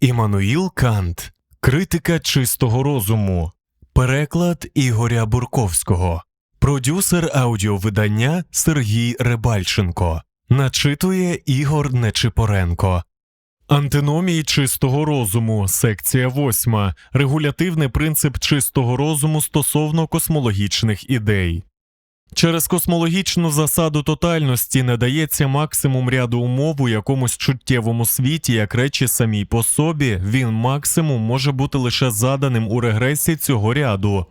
Іммануїл Кант Критика чистого розуму. Переклад Ігоря Бурковського. Продюсер аудіовидання Сергій Рибальченко. Начитує Ігор Нечипоренко. Антиномії чистого розуму. Секція 8. Регулятивний принцип чистого розуму стосовно космологічних ідей. Через космологічну засаду тотальності не дається максимум ряду умов у якомусь чуттєвому світі, як речі самій по собі, він максимум може бути лише заданим у регресі цього ряду.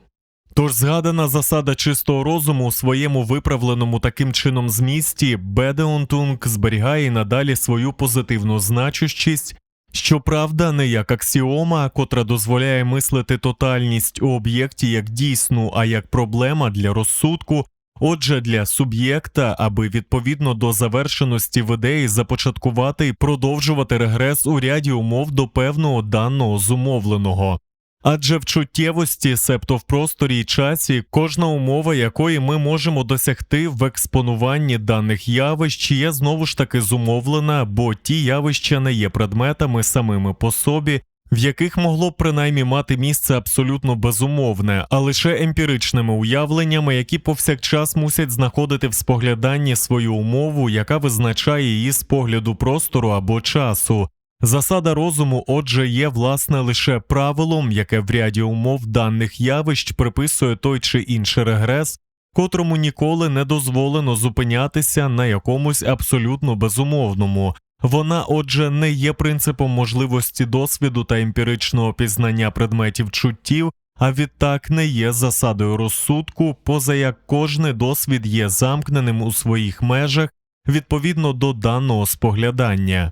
Тож згадана засада чистого розуму у своєму виправленому таким чином змісті Бедеонтунг зберігає надалі свою позитивну значущість, Щоправда, не як аксіома, котра дозволяє мислити тотальність у об'єкті як дійсну, а як проблема для розсудку, Отже, для суб'єкта, аби відповідно до завершеності в ідеї започаткувати і продовжувати регрес у ряді умов до певного даного зумовленого. Адже в чуттєвості, себто в просторі і часі, кожна умова, якої ми можемо досягти в експонуванні даних явищ, є знову ж таки зумовлена, бо ті явища не є предметами самими по собі, в яких могло б принаймні мати місце абсолютно безумовне, а лише емпіричними уявленнями, які повсякчас мусять знаходити в спогляданні свою умову, яка визначає її з погляду простору або часу. Засада розуму, отже, є власне лише правилом, яке в ряді умов даних явищ приписує той чи інший регрес, котрому ніколи не дозволено зупинятися на якомусь абсолютно безумовному. Вона, отже, не є принципом можливості досвіду та емпіричного пізнання предметів чуттів, а відтак не є засадою розсудку, поза як кожний досвід є замкненим у своїх межах відповідно до даного споглядання.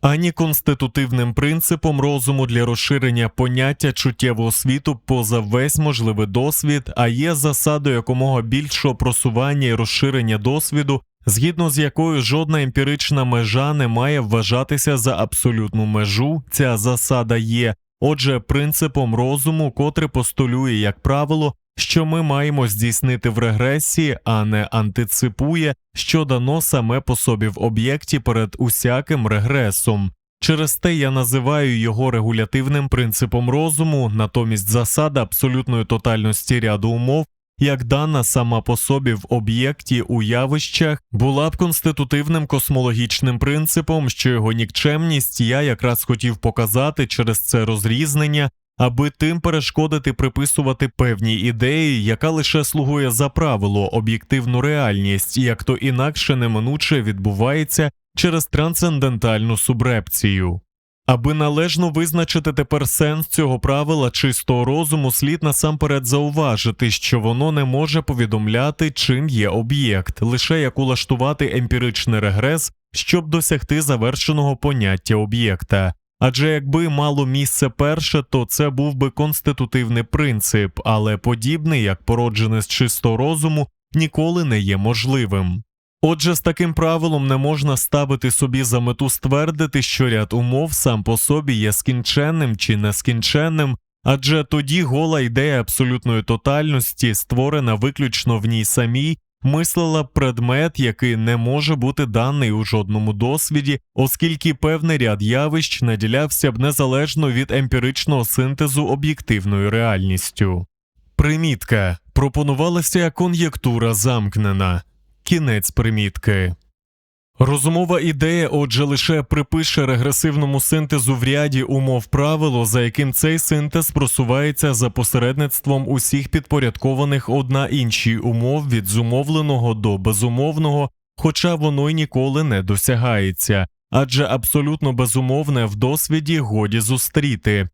Ані конститутивним принципом розуму для розширення поняття чуттєвого світу поза весь можливий досвід, а є засадою якомога більшого просування і розширення досвіду згідно з якою жодна емпірична межа не має вважатися за абсолютну межу, ця засада є, отже, принципом розуму, котрий постулює, як правило, що ми маємо здійснити в регресії, а не антиципує, що дано саме по собі в об'єкті перед усяким регресом. Через те я називаю його регулятивним принципом розуму, натомість засада абсолютної тотальності ряду умов як дана сама по собі в об'єкті у явищах, була б конститутивним космологічним принципом, що його нікчемність я якраз хотів показати через це розрізнення, аби тим перешкодити приписувати певні ідеї, яка лише слугує за правило об'єктивну реальність, як то інакше неминуче відбувається через трансцендентальну субрепцію. Аби належно визначити тепер сенс цього правила чистого розуму, слід насамперед зауважити, що воно не може повідомляти, чим є об'єкт, лише як улаштувати емпіричний регрес, щоб досягти завершеного поняття об'єкта. Адже якби мало місце перше, то це був би конститутивний принцип, але подібний, як породжений з чистого розуму, ніколи не є можливим. Отже, з таким правилом не можна ставити собі за мету ствердити, що ряд умов сам по собі є скінченним чи нескінченним, адже тоді гола ідея абсолютної тотальності, створена виключно в ній самій, мислила предмет, який не може бути даний у жодному досвіді, оскільки певний ряд явищ наділявся б незалежно від емпіричного синтезу об'єктивною реальністю. Примітка пропонувалася кон'єктура замкнена. Кінець примітки. Розумова ідея, отже, лише припише регресивному синтезу в ряді умов правило, за яким цей синтез просувається за посередництвом усіх підпорядкованих одна іншій умов від зумовленого до безумовного, хоча воно й ніколи не досягається, адже абсолютно безумовне в досвіді годі зустріти.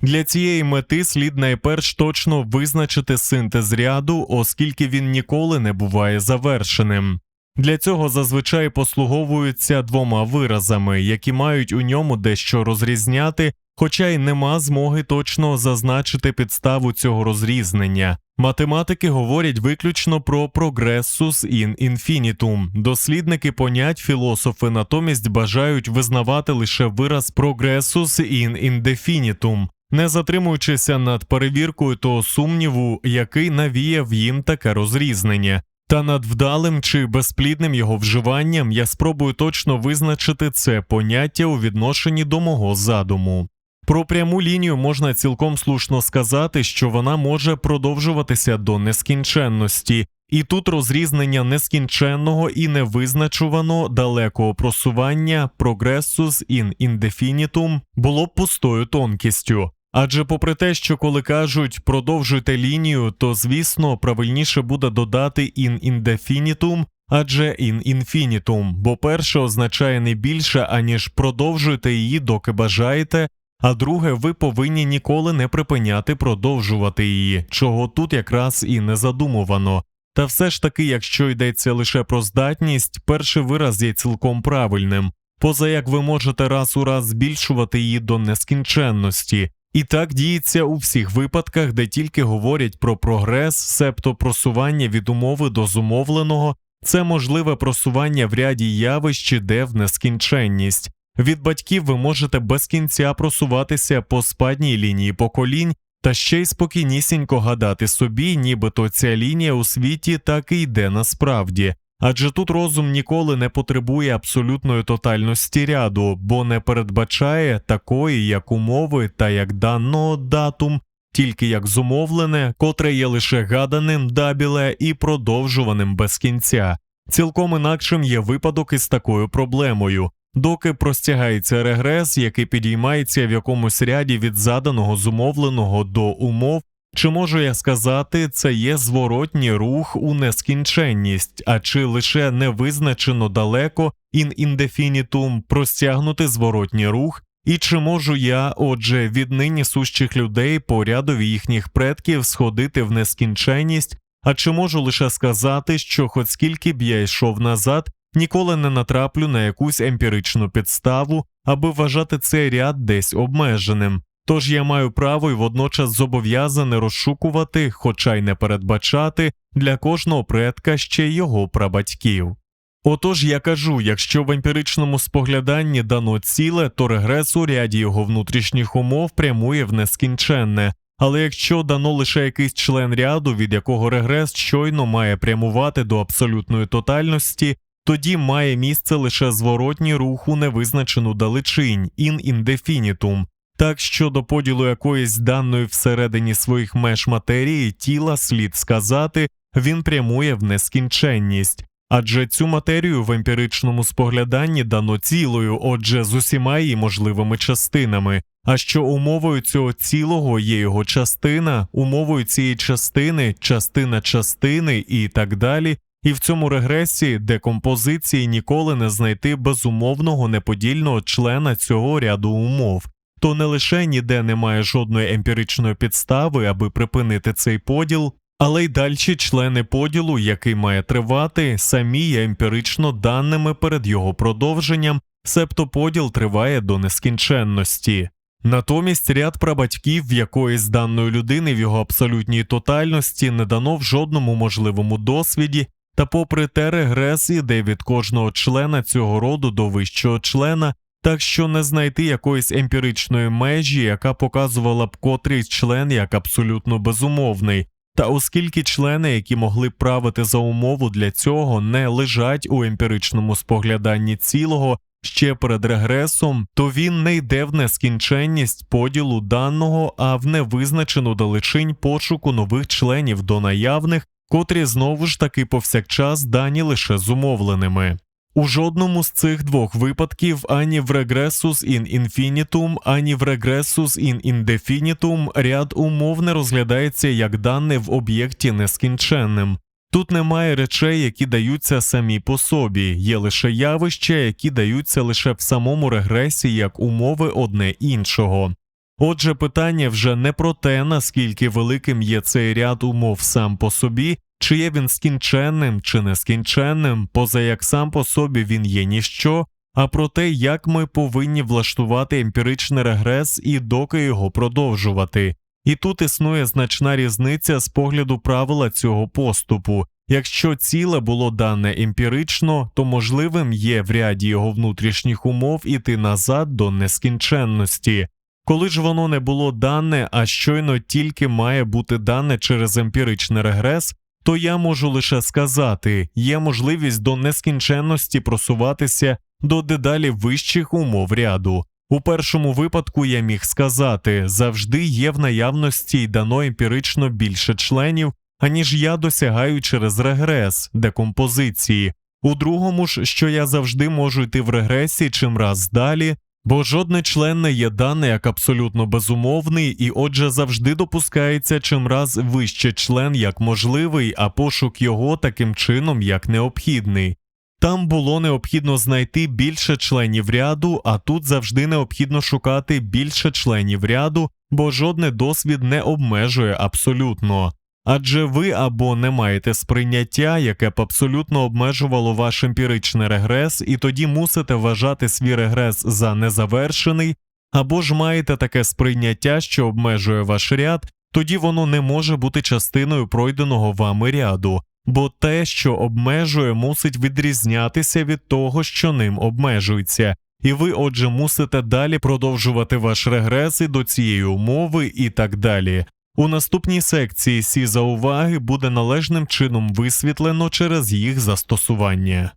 Для цієї мети слід найперш точно визначити синтез ряду, оскільки він ніколи не буває завершеним. Для цього зазвичай послуговуються двома виразами, які мають у ньому дещо розрізняти, хоча й нема змоги точно зазначити підставу цього розрізнення. Математики говорять виключно про прогресус in infinitum. Дослідники понять філософи натомість бажають визнавати лише вираз прогресус in indefinitum, не затримуючися над перевіркою того сумніву, який навіяв їм таке розрізнення. Та над вдалим чи безплідним його вживанням я спробую точно визначити це поняття у відношенні до мого задуму. Про пряму лінію можна цілком слушно сказати, що вона може продовжуватися до нескінченності, і тут розрізнення нескінченного і невизначуваного далекого просування progressus in indefinitum було б пустою тонкістю. Адже попри те, що коли кажуть продовжуйте лінію, то звісно правильніше буде додати in indefinitum, адже in infinitum, бо перше означає не більше, аніж продовжуйте її, доки бажаєте, а друге, ви повинні ніколи не припиняти продовжувати її, чого тут якраз і не задумувано. Та все ж таки, якщо йдеться лише про здатність, перший вираз є цілком правильним, поза як ви можете раз у раз збільшувати її до нескінченності. І так діється у всіх випадках, де тільки говорять про прогрес, себто просування від умови до зумовленого, це можливе просування в ряді явищ іде в нескінченність. Від батьків ви можете без кінця просуватися по спадній лінії поколінь та ще й спокійнісінько гадати собі, нібито ця лінія у світі так і йде насправді. Адже тут розум ніколи не потребує абсолютної тотальності ряду, бо не передбачає такої, як умови та як даного датум, тільки як зумовлене, котре є лише гаданим дабіле і продовжуваним без кінця. Цілком інакшим є випадок із такою проблемою. Доки простягається регрес, який підіймається в якомусь ряді від заданого зумовленого до умов, чи можу я сказати, це є зворотній рух у нескінченність, а чи лише невизначено далеко in indefinitum простягнути зворотній рух, і чи можу я, отже, від нині сущих людей по рядові їхніх предків сходити в нескінченність, а чи можу лише сказати, що хоч скільки б я йшов назад, ніколи не натраплю на якусь емпіричну підставу, аби вважати цей ряд десь обмеженим. Тож я маю право і водночас зобов'язаний розшукувати, хоча й не передбачати для кожного предка ще його прабатьків. Отож я кажу, якщо в емпіричному спогляданні дано ціле, то регрес у ряді його внутрішніх умов прямує в нескінченне, але якщо дано лише якийсь член ряду, від якого регрес щойно має прямувати до абсолютної тотальності, тоді має місце лише зворотній рух у невизначену далечинь in indefinitum, так що до поділу якоїсь даної всередині своїх меж матерії тіла слід сказати, він прямує в нескінченність. Адже цю матерію в емпіричному спогляданні дано цілою, отже, з усіма її можливими частинами. А що умовою цього цілого є його частина, умовою цієї частини, частина частини і так далі. І в цьому регресі декомпозиції ніколи не знайти безумовного неподільного члена цього ряду умов. То не лише ніде немає жодної емпіричної підстави, аби припинити цей поділ, але й дальші члени поділу, який має тривати, самі є емпірично даними перед його продовженням, себто поділ триває до нескінченності. Натомість ряд прабатьків в якоїсь даної людини в його абсолютній тотальності не дано в жодному можливому досвіді, та попри те регрес іде від кожного члена цього роду до вищого члена, так що не знайти якоїсь емпіричної межі, яка показувала б котрийсь член як абсолютно безумовний. Та оскільки члени, які могли б правити за умову для цього, не лежать у емпіричному спогляданні цілого ще перед регресом, то він не йде в нескінченність поділу даного, а в невизначену далечинь пошуку нових членів до наявних, котрі знову ж таки повсякчас дані лише зумовленими. У жодному з цих двох випадків ані в regressus in infinitum, ані в regressus in indefinitum ряд умов не розглядається як дане в об'єкті нескінченним. Тут немає речей, які даються самі по собі, є лише явища, які даються лише в самому регресі як умови одне іншого. Отже, питання вже не про те, наскільки великим є цей ряд умов сам по собі, чи є він скінченним чи нескінченним, поза як сам по собі він є ніщо, а про те, як ми повинні влаштувати емпіричний регрес і доки його продовжувати. І тут існує значна різниця з погляду правила цього поступу. Якщо ціле було дане емпірично, то можливим є в ряді його внутрішніх умов іти назад до нескінченності. Коли ж воно не було дане, а щойно тільки має бути дане через емпіричний регрес, то я можу лише сказати, є можливість до нескінченності просуватися до дедалі вищих умов ряду. У першому випадку я міг сказати, завжди є в наявності й дано емпірично більше членів, аніж я досягаю через регрес, декомпозиції. У другому ж, що я завжди можу йти в регресі чим раз далі, бо жодне член не є дане як абсолютно безумовний, і отже завжди допускається чим раз вище член як можливий, а пошук його таким чином як необхідний. Там було необхідно знайти більше членів ряду, а тут завжди необхідно шукати більше членів ряду, бо жодне досвід не обмежує абсолютно. Адже ви або не маєте сприйняття, яке б абсолютно обмежувало ваш емпіричний регрес, і тоді мусите вважати свій регрес за незавершений, або ж маєте таке сприйняття, що обмежує ваш ряд, тоді воно не може бути частиною пройденого вами ряду, бо те, що обмежує, мусить відрізнятися від того, що ним обмежується. І ви, отже, мусите далі продовжувати ваш регрес і до цієї умови і так далі. У наступній секції сі зауваги буде належним чином висвітлено через їх застосування.